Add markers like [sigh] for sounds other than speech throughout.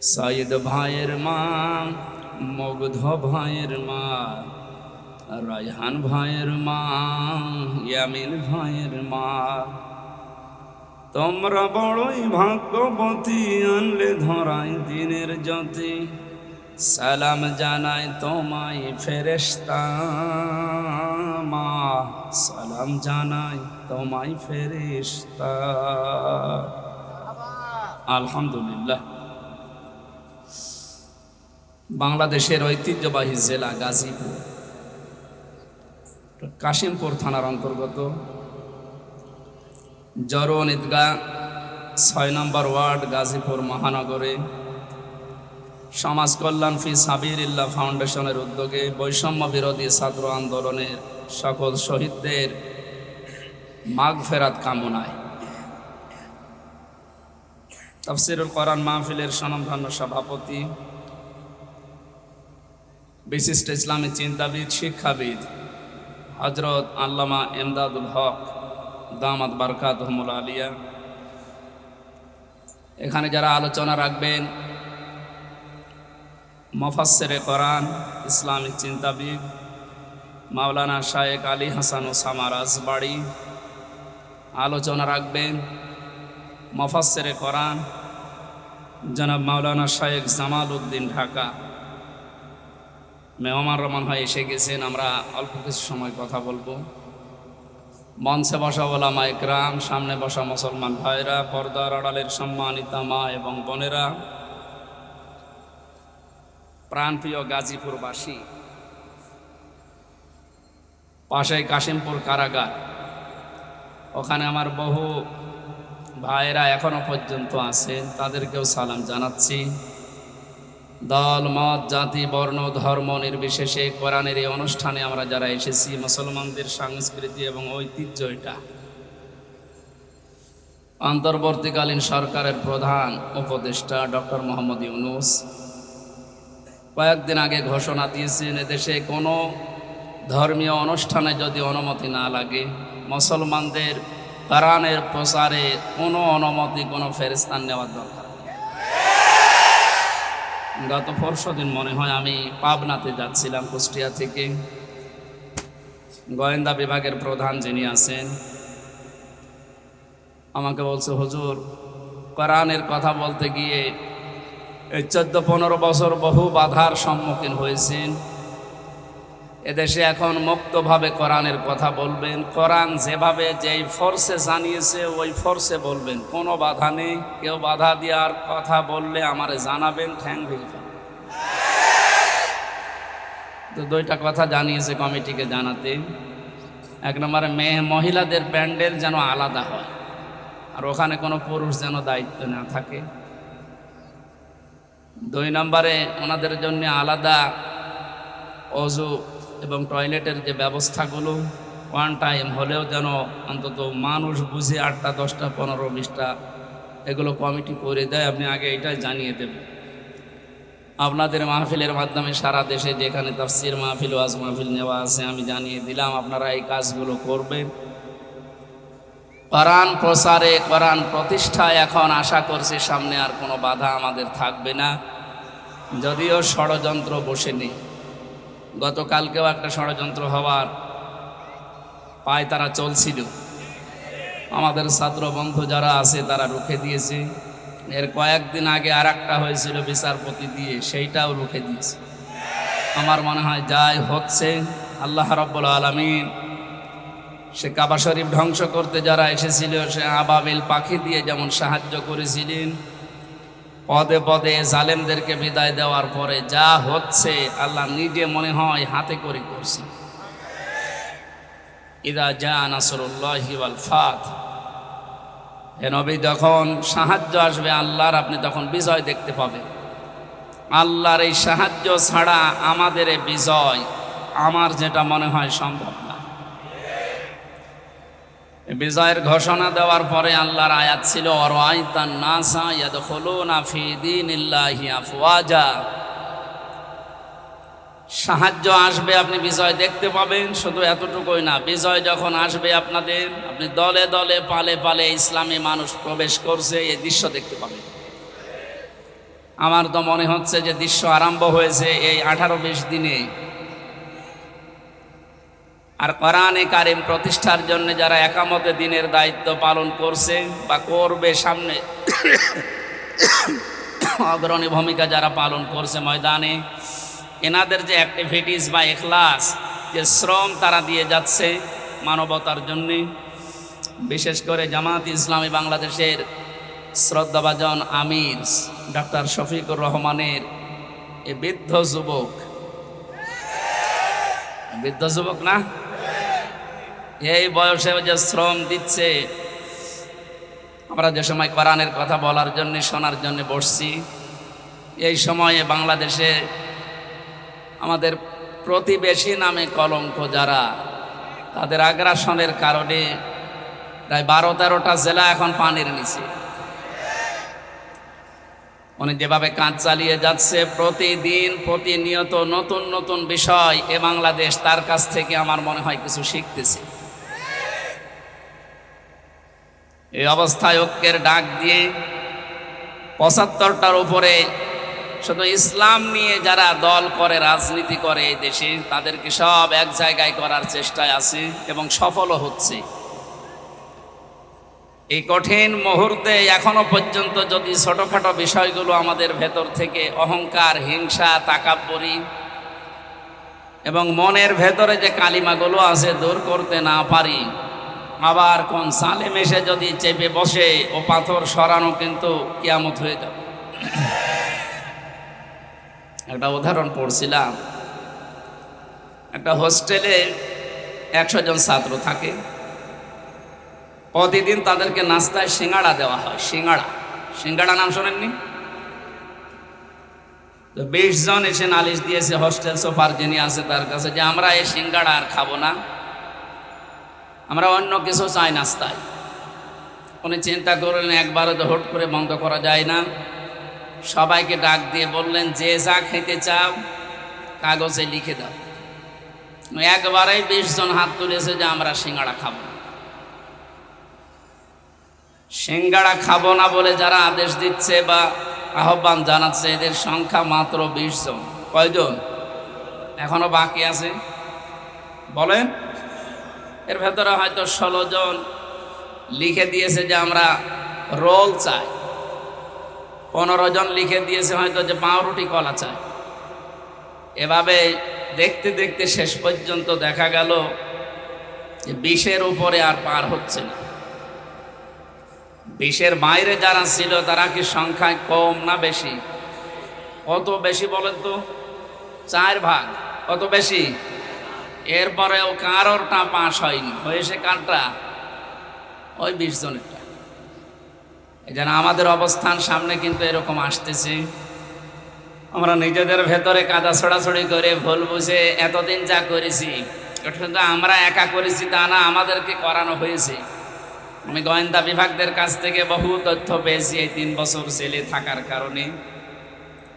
সাইদ ভাইয়ের মা, মগধ ভাইয়ের মা, রায়হান ভাইয়ের মা ইয়ামিন ভাইয়ের মা। তোমরা বড়ই ভাগ্যবতী, আনলে ধরাই দিনের জ্যোতি। সালাম জানাই তোমায় ফেরেশতা মা। সালাম জানাই তোমায় ফেরেশতা। আলহামদুলিল্লাহ। বাংলাদেশের ঐতিহ্যবাহী জেলা গাজীপুর। কাশিমপুর থানার অন্তর্গত। জরোন ঈদগাহ ছয় নম্বর ওয়ার্ড গাজীপুর মহানগরে। সমাজ কল্যাণ ফি সাবিরিল্লাহ ফাউন্ডেশনের উদ্যোগে বৈষম্য বিরোধী ছাত্র আন্দোলনের সকল শহীদদের মাঘ ফেরাত কামনায়। তফসিরুল করান মাহফিলের স্বনামধন্য সভাপতি বিশিষ্ট ইসলামী চিন্তাবিদ, শিক্ষাবিদ হজরত আল্লামা এমদাদুল হক দামাত বারকাত হমুল আলিয়া। এখানে যারা আলোচনা রাখবেন মফাসেরে কোরআন, ইসলামিক চিন্তাবিদ মাওলানা শায়েক আলী হাসান ওসামা রাজবাড়ি আলোচনা রাখবেন মফাসেরে কোরআন জনাব মাওলানা শায়েক জামাল উদ্দিন ঢাকা। মেহমান রহমান হয় এসে গেছেন, আমরা অল্প কিছু সময় কথা বলব। মঞ্চে বসা ওলামা একরাম, সামনে বসা মুসলমান ভাইরা, পর্দার আড়ালের সম্মানিতা মা এবং বোনেরা, প্রাণপ্রিয় গাজীপুরবাসী পাশে কাশিমপুর কারাগার। ওখানে আমার বহু ভাইরা এখনও পর্যন্ত আছেন, তাদেরকেও সালাম জানাচ্ছি। দল মত জাতি, বর্ণ, ধর্ম নির্বিশেষে কোরআনের এই অনুষ্ঠানে আমরা যারা এসেছি, মুসলমানদের সংস্কৃতি এবং ঐতিহ্য এটা। অন্তর্বর্তীকালীন সরকারের প্রধান উপদেষ্টা ডক্টর মোহাম্মদ ইউনুস কয়েকদিন আগে ঘোষণা দিয়েছেন, এদেশে কোনো ধর্মীয় অনুষ্ঠানে যদি অনুমতি না লাগে, মুসলমানদের কোরআনের প্রসারে কোনো অনুমতি, কোনো ফেরিস্তান নেওয়ার দরকার গত পরশু দিন মনে হয় আমি পাবনাতে যাচ্ছিলাম কুষ্টিয়া থেকে। গোয়েন্দা বিভাগের প্রধান যিনি আছেন, আমাকে বলছে, হুজুর, কোরআনের কথা বলতে গিয়ে এই চোদ্দ পনেরো বছর বহু বাধার সম্মুখীন হয়েছেন। এদেশে এখন মুক্তভাবে কোরআনের কথা বলবেন। কোরআন যেভাবে যেই ফোর্সে জানিয়েছে, ওই ফোর্সে বলবেন। কোনো বাধা নেই। কেউ বাধা দেওয়ার কথা বললে আমার জানাবেন, ঠ্যাং ভেঙে তো দুইটা কথা জানিয়েছে কমিটিকে জানাতে। এক নম্বরে, মেয়ে মহিলাদের প্যান্ডেল যেন আলাদা হয়, আর ওখানে কোনো পুরুষ যেন দায়িত্ব না থাকে। দুই নম্বরে, ওনাদের জন্য আলাদা অজু এবং টয়লেটের যে ব্যবস্থাগুলো ওয়ান টাইম হলেও যেন অন্তত মানুষ বুঝে আটটা, দশটা, পনেরো, বিশটা, এগুলো কমিটি করে দেয়। আপনি আগে এটাই জানিয়ে দেবেন। আপনাদের মাহফিলের মাধ্যমে সারা দেশে যেখানে তাফসির মাহফিল, ওয়াজ মাহফিল নেওয়া আছে, আমি জানিয়ে দিলাম, আপনারা এই কাজগুলো করবেন। কোরআন প্রসারে, কোরআন প্রতিষ্ঠায় এখন আশা করছি সামনে আর কোনো বাধা আমাদের থাকবে না। যদিও ষড়যন্ত্র বসে নেই গতকালকেও একটা ষড়যন্ত্র হওয়ার পায় তারা চলছিল। আমাদের ছাত্র বন্ধু যারা আছে, তারা রুখে দিয়েছে। এর কয়েকদিন আগে আর একটা হয়েছিল বিচারপতি দিয়ে, সেইটাও রুখে দিয়েছে। আমার মনে হয় যাই হচ্ছে, আল্লাহ রব্বুল আলমিন সে কাবা শরীফ ধ্বংস করতে যারা এসেছিল, সে আবাবিল পাখি দিয়ে যেমন সাহায্য করেছিলেন পদে পদে জালেমদেরকে বিদায় দেওয়ার পরে যা হচ্ছে, আল্লাহ নিজে মনে হয় হাতে করে করছে। ইদা যা নাসরুল্লাহি ওয়াল ফাত। হে নবী, যখন সাহায্য আসবে আল্লাহর, আপনি তখন বিজয় দেখতে পাবেন। আল্লাহর এই সাহায্য ছাড়া আমাদের বিজয় আমার যেটা মনে হয় সম্ভব বিজয়ের ঘোষণা দেওয়ার পরে আল্লাহর আয়াত ছিল নাসা সাহায্য আসবে, আপনি বিজয় দেখতে পাবেন, শুধু এতটুকুই না, বিজয় যখন আসবে আপনাদের, আপনি দলে দলে, পালে পালে ইসলামী মানুষ প্রবেশ করছে, এই দৃশ্য দেখতে পাবেন। আমার তো মনে হচ্ছে যে দৃশ্য আরম্ভ হয়েছে এই আঠারো বিশ দিনে। আর কোরআনে কারিম প্রতিষ্ঠার জন্য যারা একামতে দিনের দায়িত্ব পালন করছে বা করবে সামনে [coughs] অগ্রণী ভূমিকা যারা পালন করছে ময়দানে, এনাদের যে অ্যাক্টিভিটিস বা এখলাস, যে শ্রম তারা দিয়ে যাচ্ছে মানবতার জন্যে, বিশেষ করে জামাত ইসলামী বাংলাদেশের শ্রদ্ধাভাজন আমির ডক্টর শফিকুর রহমানের এ বৃদ্ধ যুবক। বৃদ্ধ যুবক না? এই বয়সে যে শ্রম দিচ্ছে, আমরা যে সময় কোরআনের কথা বলার জন্য, শোনার জন্য বসছি, এই সময়ে বাংলাদেশে আমাদের প্রতিবেশী নামে কলঙ্ক যারা, তাদের আগ্রাসনের কারণে প্রায় বারো তেরোটা জেলা এখন পানির নিচে। উনি যেভাবে কাজ চালিয়ে যাচ্ছে, প্রতিদিন প্রতিনিয়ত নতুন নতুন বিষয় এ বাংলাদেশ তার কাছ থেকে আমার মনে হয় কিছু শিখতেছে। এই অবস্থায় ঐক্যের ডাক দিয়ে পঁচাত্তরটার উপরে শুধু ইসলাম নিয়ে যারা দল করে, রাজনীতি করে এই দেশে, তাদেরকে সব এক জায়গায় করার চেষ্টায় আছে এবং সফলও হচ্ছে। এই কঠিন মুহূর্তে এখনও পর্যন্ত যদি ছোটখাটো বিষয়গুলো আমাদের ভেতর থেকে অহংকার, হিংসা, তাকাব্বরি এবং মনের ভেতরে যে কালিমাগুলো আছে, দূর করতে না পারি আবার কোন সালে মেশে যদি চেপে বসে, ও পাথর সরানো কিন্তু কিয়ামত হয়ে যাবে। একটা উদাহরণ পড়ছিলাম। একটা হোস্টেলে একশো জন ছাত্র থাকে। প্রতিদিন তাদেরকে নাস্তায় সিঙ্গাড়া দেওয়া হয়, সিঙ্গাড়া। সিঙ্গাড়া নাম শোনেননি? তো বিশ জন এসে নালিশ দিয়েছে, হোস্টেল সোফার যিনি আছে তার কাছে যে, আমরা এই সিঙ্গাড়া আর খাব না। আমরা অন্য কিছু চাই নাস্তায়। উনি চিন্তা করলেন একবারও তো হুট করে বন্ধ করা যায় না। সবাইকে ডাক দিয়ে বললেন, যে যা খেতে চাও, কাগজে লিখে দাও। একবারেই বিশ জন হাত তুলেছে যে আমরা সিঙ্গাড়া খাব সিঙ্গাড়া খাব না বলে যারা আদেশ দিচ্ছে বা আহ্বান জানাচ্ছে, এদের সংখ্যা মাত্র বিশ জন। কয়জন? এখনও বাকি আছে? বলেন। এর ভেতরে হয়তো ষোলো জন লিখে দিয়েছে যে আমরা রোল চাই। পনেরো জন লিখে দিয়েছে হয়তো যে পাউরুটি কলা চাই। এভাবে দেখতে দেখতে শেষ পর্যন্ত দেখা গেল যে বিষের উপরে আর পার হচ্ছে না। বিষের বাইরে যারা ছিল তারা কি সংখ্যায় কম না বেশি? কত বেশি বলেন তো? চার ভাগ। কত বেশি? এরপরেও কারোরটা পাশ হয়নি। হয়েছে কারটা? ওই বিশ জনেরটা। এই জন্য আমাদের অবস্থান সামনে কিন্তু এরকম আসতেছে। আমরা নিজেদের ভেতরে কাদা ছড়াছড়ি করে ভুল বুঝে এতদিন যা করেছি শুধু আমরা একা করেছি তা না, আমাদেরকে করানো হয়েছে। আমি গোয়েন্দা বিভাগদের কাছ থেকে বহু তথ্য পেয়েছি এই তিন বছর জেলে থাকার কারণে।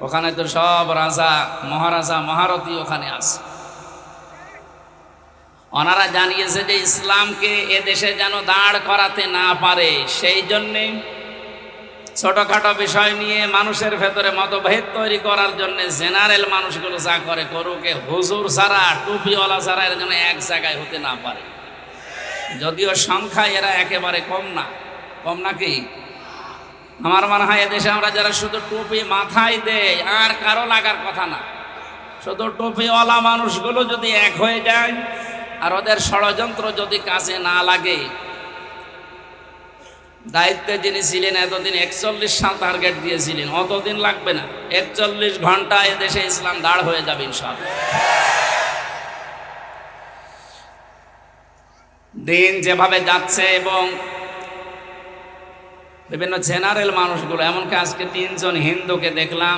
ওখানে তো সব রাজা, মহারাজা, মহারথী ওখানে আছে। ওনারা জানিয়েছে যে ইসলামকে এ দেশে যেন দাঁড় করাতে না পারে, সেই জন্যে ছোটখাটো বিষয় নিয়ে মানুষের ভেতরে মতভেদ তৈরি করার জন্য জেনারেল মানুষগুলো যা করে করুকে হুজুর ছাড়া, টুপিওয়ালা ছাড়া এর জন্য এক জায়গায় হতে না পারে। যদিও সংখ্যায় এরা একেবারে কম না, কম নাকি আমার মনে হয় এদেশে আমরা যারা শুধু টুপি মাথায় দেয় আর কারও লাগার কথা না। শুধু টুপিওয়ালা মানুষগুলো যদি এক হয়ে যায় আর ওদের ষড়যন্ত্র যদি কাজে না লাগে, দায়িত্বে যিনি ছিলেন, এতদিন একচল্লিশ সাল টার্গেট দিয়েছিলেন, অতদিন লাগবে না। একচল্লিশ ঘণ্টা এদেশে ইসলাম দাঁড় হয়ে যাবে ইনশাল্লাহ দিন যেভাবে যাচ্ছে এবং বিভিন্ন জেনারেল মানুষগুলো, এমনকি আজকে তিনজন হিন্দুকে দেখলাম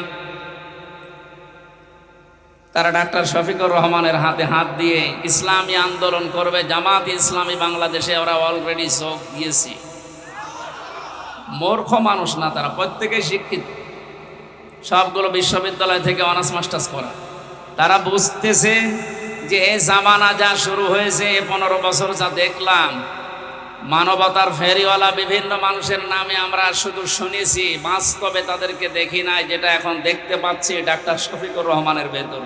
তারা ডাক্তার শফিকুর রহমানের হাতে হাত দিয়ে ইসলামী আন্দোলন করবে, জামাত ইসলামী বাংলাদেশে ওরা অলরেডি চোখ দিয়েছি। মূর্খ মানুষ না তারা, প্রত্যেকেই শিক্ষিত। সবগুলো বিশ্ববিদ্যালয় থেকে অনার্স মাস্টার্স করা। তারা বুঝতেছে যে এই জামানা যা শুরু হয়েছে পনেরো বছর যা দেখলাম, মানবতার ফেরিওয়ালা বিভিন্ন মানুষের নামে আমরা শুধু শুনেছি, বাস্তবে তাদেরকে দেখি নাই, যেটা এখন দেখতে পাচ্ছি ডাক্তার শফিকুর রহমানের ভেতর।